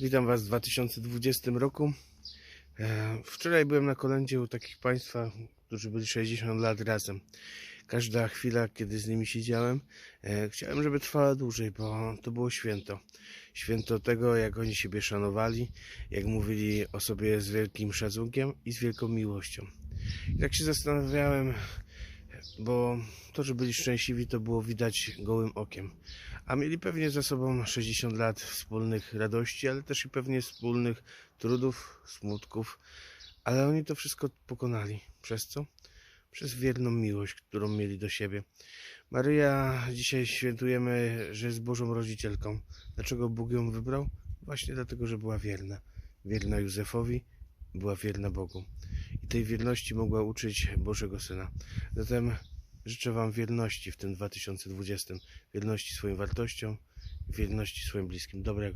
Witam Was w 2020 roku. E, Wczoraj byłem na kolędzie u takich Państwa, którzy byli 60 lat razem. Każda chwila, kiedy z nimi siedziałem, e, chciałem, żeby trwała dłużej, bo to było święto. Święto tego, jak oni siebie szanowali, jak mówili o sobie z wielkim szacunkiem i z wielką miłością. I tak się zastanawiałem, bo to, że byli szczęśliwi, to było widać gołym okiem. A mieli pewnie za sobą 60 lat wspólnych radości, ale też i pewnie wspólnych trudów, smutków. Ale oni to wszystko pokonali. Przez co? Przez wierną miłość, którą mieli do siebie. Maryja dzisiaj świętujemy, że jest Bożą rodzicielką. Dlaczego Bóg ją wybrał? Właśnie dlatego, że była wierna. Wierna Józefowi, była wierna Bogu. I tej wierności mogła uczyć Bożego Syna. Zatem życzę Wam wierności w tym 2020. Wierności swoim wartościom, wierności swoim bliskim. Dobrego.